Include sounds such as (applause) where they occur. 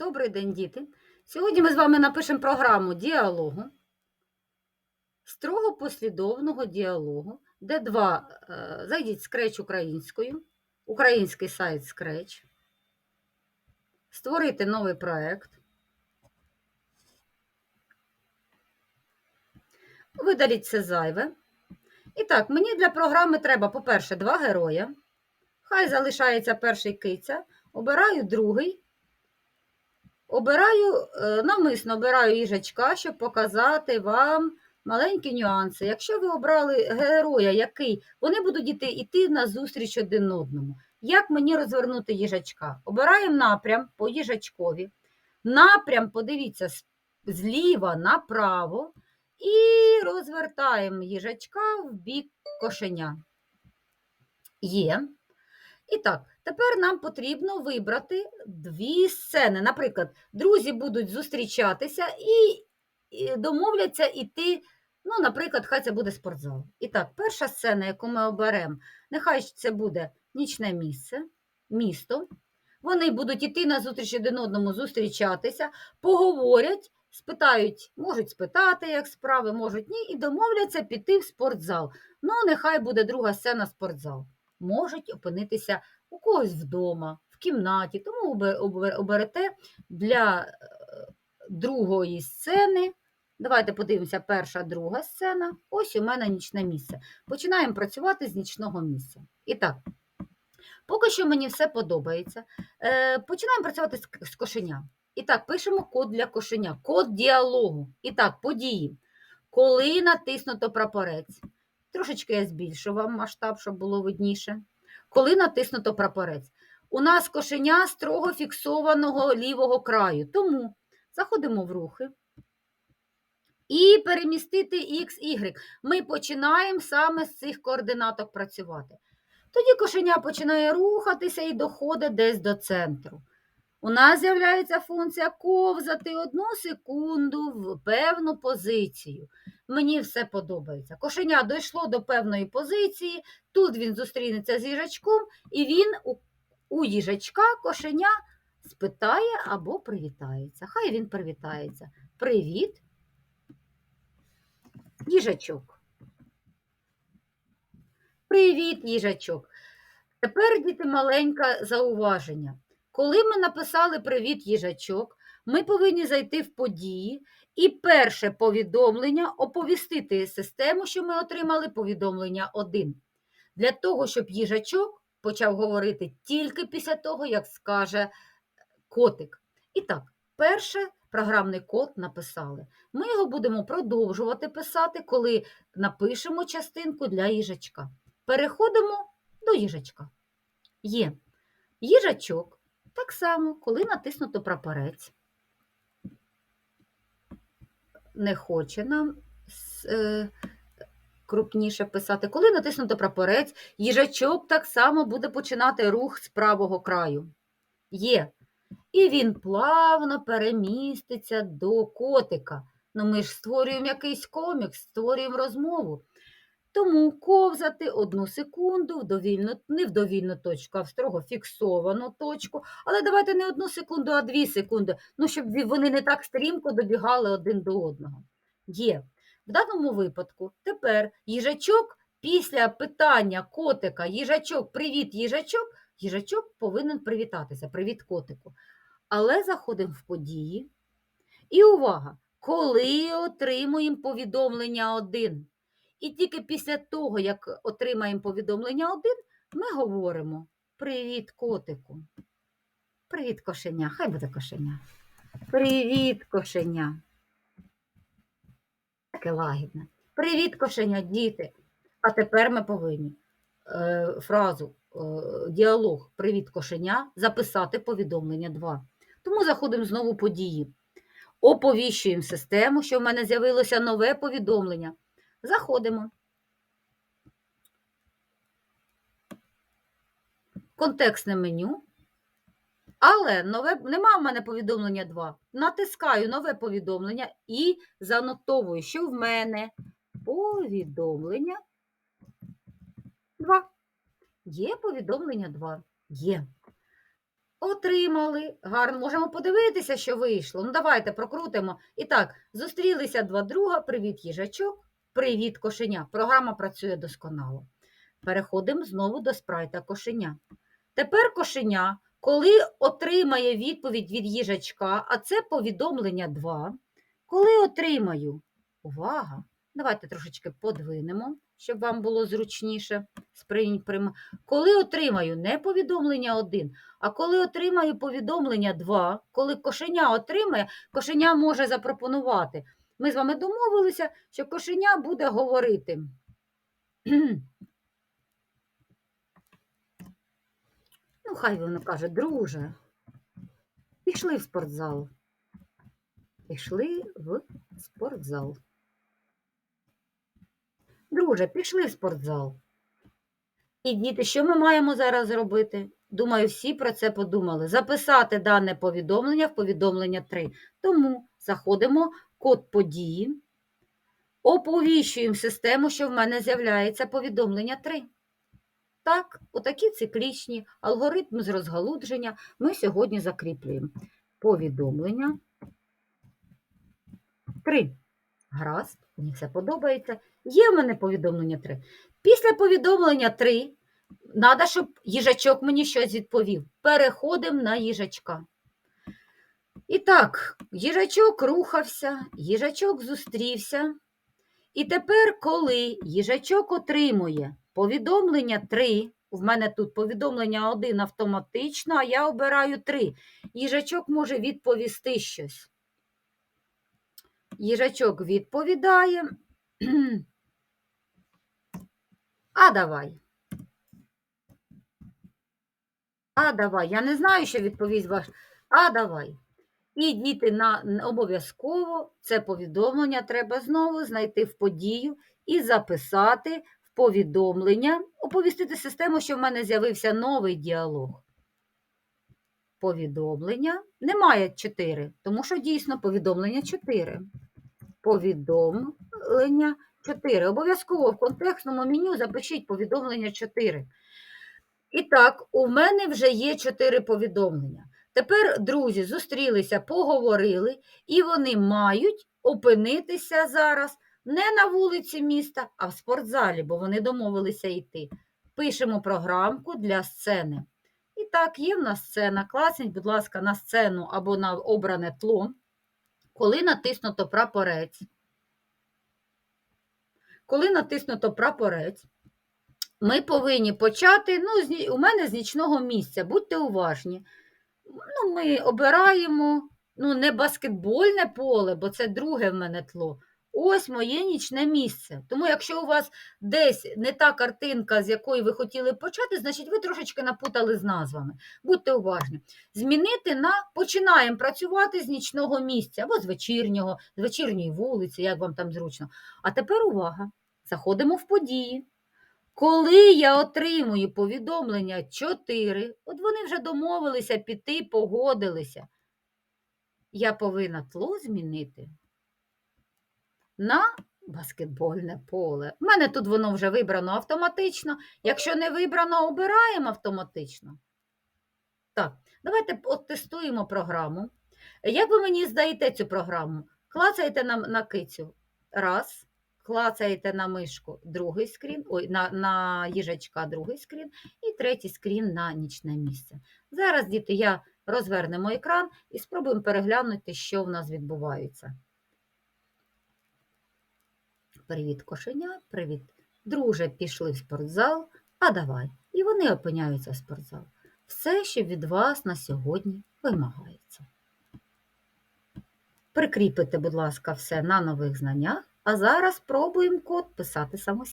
Добрий день, діти! Сьогодні ми з вами напишемо програму діалогу, строго послідовного діалогу, де два е, зайдіть Scratch українською, український сайт Scratch, створити новий проект, видаліть все зайве. І так, мені для програми треба, по-перше, два героя. Хай залишається перший киця, обираю другий. Обираю, е, навмисно обираю їжачка, щоб показати вам маленькі нюанси. Якщо ви обрали героя, який вони будуть йти, йти на зустріч один одному. Як мені розвернути їжачка? Обираємо напрям по їжачкові. Напрям, подивіться, зліва направо і розвертаємо їжачка в бік кошеня. Є. І так, тепер нам потрібно вибрати дві сцени. Наприклад, друзі будуть зустрічатися і домовляться йти. Ну, наприклад, хай це буде спортзал. І так, перша сцена, яку ми оберемо, нехай це буде нічне місце, місто. Вони будуть йти на зустріч один одному зустрічатися, поговорять, спитають, можуть спитати, як справи, можуть ні, і домовляться піти в спортзал. Ну, нехай буде друга сцена спортзал. Можуть опинитися у когось вдома, в кімнаті, тому обе- обе- оберете для е, другої сцени. Давайте подивимося, перша, друга сцена. Ось у мене нічне місце. Починаємо працювати з нічного місця. І так, поки що мені все подобається. Е, починаємо працювати з, к- з кошеня. І так, пишемо код для кошеня, код діалогу. І так, події. Коли натиснуто прапорець. Трошечки я збільшу вам масштаб, щоб було видніше. Коли натиснуто прапорець. У нас кошеня строго фіксованого лівого краю. Тому заходимо в рухи. І перемістити X, Y. Ми починаємо саме з цих координаток працювати. Тоді кошеня починає рухатися і доходить десь до центру. У нас з'являється функція ковзати одну секунду в певну позицію. Мені все подобається. Кошеня дійшло до певної позиції, тут він зустрінеться з їжачком, і він у, у їжачка кошеня спитає або привітається. Хай він привітається. Привіт, їжачок. Привіт, їжачок. Тепер, діти, маленьке зауваження. Коли ми написали Привіт, їжачок, ми повинні зайти в події і перше повідомлення оповістити систему, що ми отримали повідомлення 1. Для того, щоб їжачок почав говорити тільки після того, як скаже котик. І так, перше програмний код написали. Ми його будемо продовжувати писати, коли напишемо частинку для їжачка. Переходимо до їжачка. Є їжачок. Так само, коли натиснуто прапорець, не хоче нам е, крупніше писати. Коли натиснуто прапорець, їжачок так само буде починати рух з правого краю. Є. І він плавно переміститься до котика. Ну, ми ж створюємо якийсь комікс, створюємо розмову. Тому ковзати одну секунду в довільну, не в довільну точку, а в строго фіксовану точку. Але давайте не одну секунду, а дві секунди, ну, щоб вони не так стрімко добігали один до одного. Є. В даному випадку тепер їжачок після питання котика їжачок, привіт, їжачок, їжачок повинен привітатися. Привіт, котику. Але заходимо в події. І увага! Коли отримуємо повідомлення один. І тільки після того, як отримаємо повідомлення один, ми говоримо Привіт, котику. Привіт, кошеня. Хай буде кошеня. Привіт, кошеня. Таке лагідне. Привіт, кошеня, діти. А тепер ми повинні е, фразу, е, діалог Привіт, кошеня записати повідомлення 2. Тому заходимо знову в події. Оповіщуємо систему, що в мене з'явилося нове повідомлення. Заходимо. Контекстне меню. Але нове, нема в мене повідомлення 2. Натискаю нове повідомлення і занотовую, що в мене повідомлення 2. Є повідомлення 2. Є. Отримали. Гарно. Можемо подивитися, що вийшло. Ну, давайте прокрутимо. І так, зустрілися два друга. Привіт, їжачок. Привіт, кошеня. Програма працює досконало. Переходимо знову до спрайта кошеня. Тепер кошеня, коли отримає відповідь від їжачка, а це повідомлення 2, коли отримаю, увага, давайте трошечки подвинемо, щоб вам було зручніше. Коли отримаю не повідомлення 1, а коли отримаю повідомлення 2, коли кошеня отримає, кошеня може запропонувати. Ми з вами домовилися, що кошеня буде говорити. (clears throat) Ну, хай воно каже, друже, пішли в спортзал. Пішли в спортзал. Друже, пішли в спортзал. І діти, що ми маємо зараз зробити? Думаю, всі про це подумали. Записати дане повідомлення в повідомлення 3. Тому заходимо код події, оповіщуємо систему, що в мене з'являється повідомлення 3. Так, отакі циклічні алгоритми з розгалудження ми сьогодні закріплюємо. Повідомлення 3. Гаразд, мені все подобається. Є в мене повідомлення 3. Після повідомлення 3 треба, щоб їжачок мені щось відповів. Переходимо на їжачка. І так, їжачок рухався, їжачок зустрівся. І тепер, коли їжачок отримує повідомлення 3, в мене тут повідомлення 1 автоматично, а я обираю 3. Їжачок може відповісти щось. Їжачок відповідає. (clears throat) А давай. А давай. Я не знаю, що відповість ваш. А давай. І діти на обов'язково це повідомлення треба знову знайти в подію і записати в повідомлення, оповістити систему, що в мене з'явився новий діалог. Повідомлення немає 4, тому що дійсно повідомлення 4. Повідомлення 4. Обов'язково в контекстному меню запишіть повідомлення 4. І так, у мене вже є 4 повідомлення. Тепер друзі зустрілися, поговорили, і вони мають опинитися зараз не на вулиці міста, а в спортзалі, бо вони домовилися йти. Пишемо програмку для сцени. І так, є в нас сцена. Класніть, будь ласка, на сцену або на обране тло, коли натиснуто прапорець. Коли натиснуто прапорець, ми повинні почати. Ну, у мене з нічного місця, будьте уважні. Ну, ми обираємо ну, не баскетбольне поле, бо це друге в мене тло. Ось моє нічне місце. Тому, якщо у вас десь не та картинка, з якої ви хотіли почати, значить ви трошечки напутали з назвами. Будьте уважні. Змінити на починаємо працювати з нічного місця або з вечірнього, з вечірньої вулиці, як вам там зручно. А тепер увага! Заходимо в події. Коли я отримую повідомлення 4, от вони вже домовилися піти, погодилися, я повинна тло змінити на баскетбольне поле. У мене тут воно вже вибрано автоматично. Якщо не вибрано, обираємо автоматично. Так, давайте тестуємо програму. Як ви мені здаєте цю програму? Клацаєте на, на кицю. Раз. Клацаєте на мишку другий скрін, ой, на, на їжачка другий скрін, і третій скрін на нічне місце. Зараз, діти, я розвернемо екран і спробуємо переглянути, що в нас відбувається. Привіт, кошеня, привіт. Друже, пішли в спортзал, а давай. І вони опиняються в спортзал. Все, що від вас на сьогодні вимагається. Прикріпите, будь ласка, все на нових знаннях, а зараз спробуємо код писати самостійно.